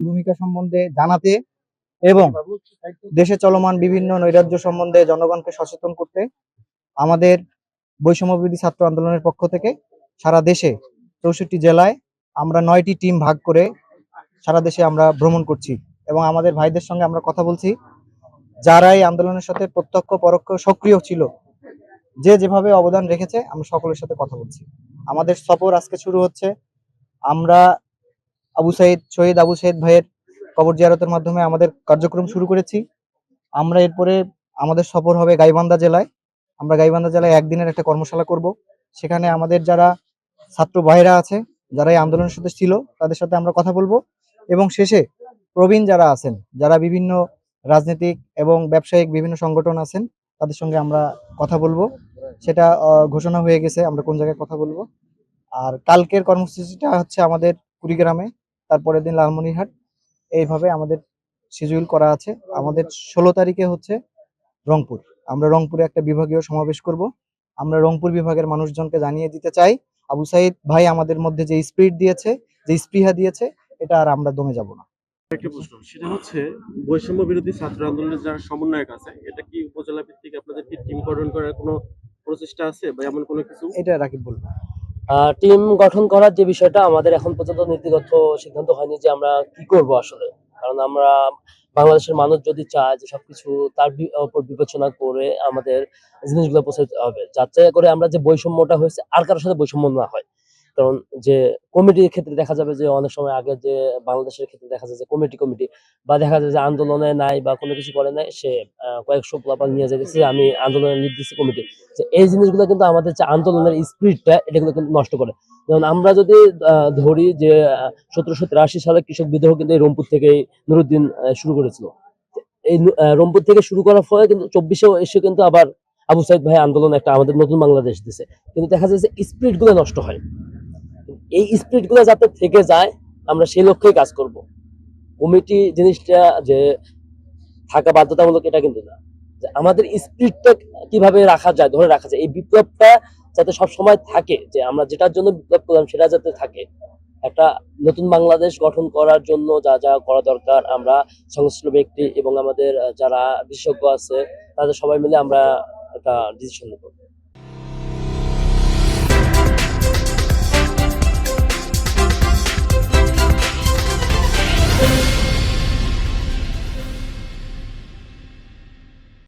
ভূমিকা সম্বন্ধে জানাতে এবং দেশে চলমান বিভিন্ন নৈরাজ্য সম্বন্ধে জনগণকে সচেতন করতে আমাদের বৈষম্যবিরোধী ছাত্র আন্দোলনের পক্ষ থেকে সারা দেশে চৌষট্টি জেলায় আমরা নয়টি টিম ভাগ করে সারা দেশে আমরা ভ্রমণ করছি এবং আমাদের ভাইদের সঙ্গে আমরা কথা বলছি। যারা এই আন্দোলনের সাথে প্রত্যক্ষ, পরোক্ষ, সক্রিয় ছিল, যে যেভাবে অবদান রেখেছে, আমরা সকলের সাথে কথা বলছি। আমাদের সফর আজকে শুরু হচ্ছে। আমরা আবু সাইদ, শহীদ আবু সাইদ ভাইয়ের কবর জিয়ারতের মাধ্যমে আমাদের কার্যক্রম শুরু করেছি। আমরা এরপরে আমাদের সফর হবে গাইবান্ধা জেলায়। আমরা গাইবান্ধা জেলায় একদিনের একটা কর্মশালা করব। সেখানে আমাদের যারা ছাত্র ভাইরা আছে যারা এই আন্দোলনের সাথে ছিল, তাদের সাথে আমরা কথা বলব। এবং শেষে প্রবীণ যারা আছেন, যারা বিভিন্ন রাজনৈতিক এবং ব্যবসায়িক বিভিন্ন সংগঠন আছেন, তাদের সঙ্গে আমরা কথা বলব। সেটা ঘোষণা হয়ে গেছে, আমরা কোন জায়গায় কথা বলব। আর কালকের কর্মসূচিটা হচ্ছে আমাদের কুড়িগ্রামে। তারপরের দিন লালমনিরহাট। এইভাবে আমাদের শিডিউল করা আছে। আমাদের ষোলো তারিখে হচ্ছে রংপুর। আমরা রংপুরে একটা বিভাগীয় সমাবেশ করব। আমরা রংপুর বিভাগের মানুষজনকে জানিয়ে দিতে চাই। আবু সাইদ ভাই আমাদের মধ্যে যে স্পিরিট দিয়েছে যে স্পৃহা দিয়েছে এটা আর আমরা দমে যাব না। একটা প্রশ্ন সেটা হচ্ছে বৈষম্য বিরোধী ছাত্র আন্দোলনের যারা সমন্বয়ক আছে এটা কি উপজেলা ভিত্তিক আপনাদের কি টিম গঠন করার কোনো প্রচেষ্টা আছে বা এমন কোনো কিছু? এটা রাকিব বলব। টিম গঠন করার যে বিষয়টা আমাদের এখন পর্যন্ত নীতিগত সিদ্ধান্ত হয়নি যে আমরা কি করব আসলে। কারণ আমরা বাংলাদেশের মানুষ যদি চায় যে সবকিছু তার উপর বিবেচনা করে আমাদের জিনিসগুলো পৌঁছাতে হবে, যাতে করে আমরা যে বৈষম্যটা হয়েছে, আর কারোর সাথে বৈষম্য না হয়। কারণ যে কমিটির ক্ষেত্রে দেখা যাবে যে অনেক সময় আগে যে বাংলাদেশের ক্ষেত্রে দেখা যায় যে কমিটি কমিটি বা দেখা যায় যে আন্দোলনে নাই বা কোনো কিছু করে নাই, সে কয়েকশো প্লাপাল নিয়ে যাচ্ছে আমি আন্দোলনের নির্দিষ্ট কমিটি এই জিনিসগুলো কিন্তু আমাদের যে আন্দোলনের স্পিরিটটা এটাগুলো কিন্তু নষ্ট করে। যেমন আমরা যদি ধরি যে সতেরোশো তিরাশি সালে কৃষক বিদ্রোহ কিন্তু এই রংপুর থেকে নুরুদ্দিন শুরু করেছিল। এই রংপুর থেকে শুরু করার ফলে কিন্তু চব্বিশেও এসে কিন্তু আবার আবু সাইদ ভাই আন্দোলন একটা আমাদের নতুন বাংলাদেশ দিছে। কিন্তু দেখা যায় যে স্পিরিটগুলো নষ্ট হয়। এই স্পিরিটগুলো যাতে থেকে যায়, আমরা সেই লক্ষ্যেই কাজ করব। কমিটি জিনিসটা যে থাকা বাধ্যতামূলক এটা কিন্তু না। আমাদের স্পিরিটটা কীভাবে রাখা যায়, ধরে রাখা যায়। এই বিপ্লবটা যাতে সব সময় থাকে, যে আমরা যেটার জন্য বিপ্লব করলাম সেটা যাতে থাকে। একটা নতুন বাংলাদেশ গঠন করার জন্য যা যা করা দরকার, আমরা সংশ্লিষ্ট ব্যক্তি এবং আমাদের যারা বিশেষজ্ঞ আছে, তাদের সবাই মিলে আমরা একটা ডিসিশন নেব।